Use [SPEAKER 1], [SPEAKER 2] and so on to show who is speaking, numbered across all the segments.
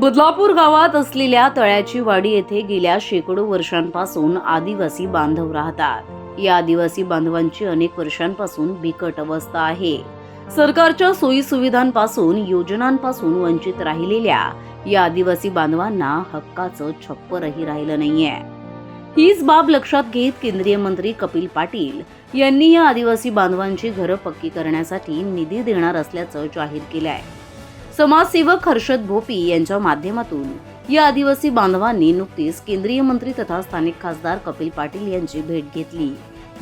[SPEAKER 1] बदलापूर गावात असलेल्या तळ्याची वाडी येथे गेल्या शेकडो वर्षांपासून आदिवासी बांधव राहतात. या आदिवासी बांधवांची अनेक वर्षांपासून बिकट अवस्था आहे. सरकारच्या सोयी सुविधांपासून योजनांपासून वंचित राहिलेल्या या आदिवासी बांधवांना हक्काचं छप्परही राहिलं नाहीये. हीच बाब लक्षात घेत केंद्रीय मंत्री कपिल पाटील यांनी या आदिवासी बांधवांची घरं पक्की करण्यासाठी निधी देणार असल्याचं जाहीर केलं आहे समाजसेवक हर्षद भोपी यांच्या माध्यमातून या आदिवासी बांधवांनी नुकतीच केंद्रीय मंत्री तथा स्थानिक खासदार कपिल पाटील यांची भेट घेतली.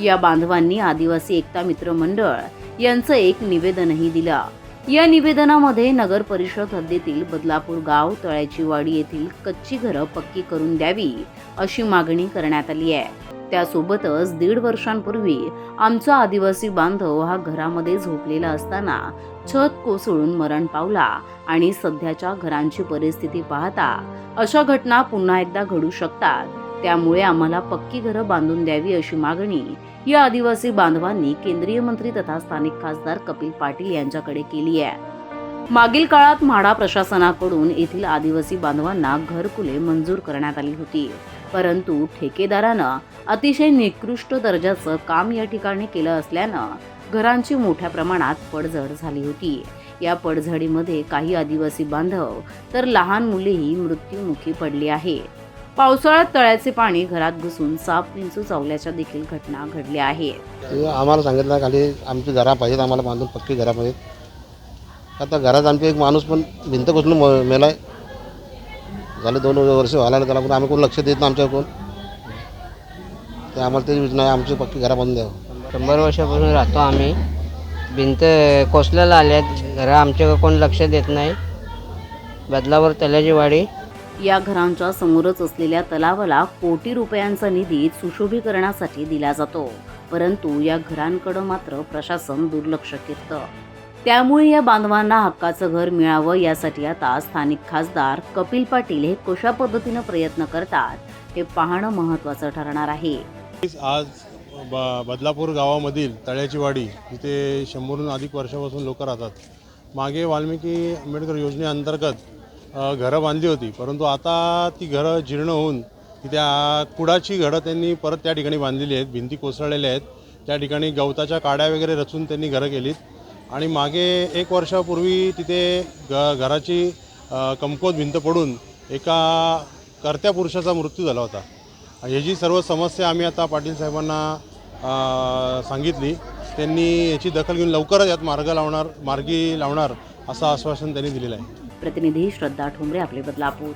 [SPEAKER 1] या बांधवांनी आदिवासी एकता मित्र मंडळ यांचं एक निवेदनही दिलं. या निवेदनामध्ये नगर परिषद हद्दीतील बदलापूर गाव तळ्याची वाडी येथील कच्ची घरं पक्की करून द्यावी अशी मागणी करण्यात आली आहे. त्यासोबतच दीड वर्षांपूर्वी आमचा आदिवासी बांधव हा घरामध्ये झोपलेला असताना छत कोसळून मरण पावला आणि सध्याच्या घरांची परिस्थिती पाहता अशा घटना पुन्हा एकदा घडू शकतात. त्यामुळे आम्हाला पक्की घरं बांधून द्यावी अशी मागणी या आदिवासी बांधवांनी केंद्रीय मंत्री तथा स्थानिक खासदार कपिल पाटील यांच्याकडे केली आहे. मागील काळात म्हाडा प्रशासनाकडून येथील आदिवासी बांधवांना घरकुले मंजूर करण्यात आली होती. परंतु ठेकेदारानं अतिशय निकृष्ट दर्जाचं काम या ठिकाणी केलं असल्यानं घरांची मोठ्या प्रमाणात पडझड झाली होती. या पडझडीमध्ये काही आदिवासी बांधव तर लहान मुलेही मृत्युमुखी पडली आहे पावसाळ्यात तळ्याचे पाणी घरात घुसून साप विंचू चावल्याच्या देखील घटना घडल्या आहेत.
[SPEAKER 2] आम्हाला सांगितलं खाली आमची घरा पाहिजेत आम्हाला बांधून पक्की घरा पाहिजेत. आता घरात आमची एक माणूस पण भिंत घुसून मेला मेलाय. झाले दोन वर्ष व्हायला त्याला आम्ही कोण लक्ष देत नाही आमच्या कोण ते आम्हाला तेच योजना आहे आमची पक्की घरा बांधून द्यावं.
[SPEAKER 3] शंभर वर्षापासून राहतो आम्ही. भिंत कोसल्याला आल्यात. घरं आमच्याकडे कोण लक्ष देत नाही. बदलावर तल्याची वाडी
[SPEAKER 1] या घरांच्या समोरच असलेल्या तलावाला कोटी रुपयांचा निधी सुशोभीकरणासाठी दिला जातो. परंतु या घरांकडे मात्र प्रशासन दुर्लक्ष करतं त्यामुळे या बांधवांना हक्काचं घर मिळावं यासाठी आता स्थानिक खासदार कपिल पाटील हे कशा पद्धतीनं प्रयत्न करतात हे पाहणं महत्त्वाचं ठरणार आहे.
[SPEAKER 4] आज ब बदलापूर गावामधील तळ्याची वाडी इथे शंभरहून अधिक वर्षापासून लोक राहतात. मागे वाल्मिकी आंबेडकर योजनेअंतर्गत घरं बांधली होती. परंतु आता ती घरं जीर्ण होऊन तिथे कुडाची घरं त्यांनी परत त्या ठिकाणी बांधलेली आहेत भिंती कोसळलेल्या आहेत. त्या ठिकाणी गवताच्या काड्या वगैरे रचून त्यांनी घरं केलीत. आणि मागे एक वर्षापूर्वी तिथे ग घराची कमकोत कमकुवत भिंत पडून एका कर्त्या पुरुषाचा मृत्यू झाला होता. ह्याची सर्व समस्या आम्ही आता पाटील साहेबांना सांगितली. त्यांनी याची दखल घेऊन लवकरच यात मार्ग लावणार मार्गी लावणार असं आश्वासन त्यांनी दिलेलं आहे.
[SPEAKER 1] प्रतिनिधी श्रद्धा ठोंबरे आपले बदलापूर.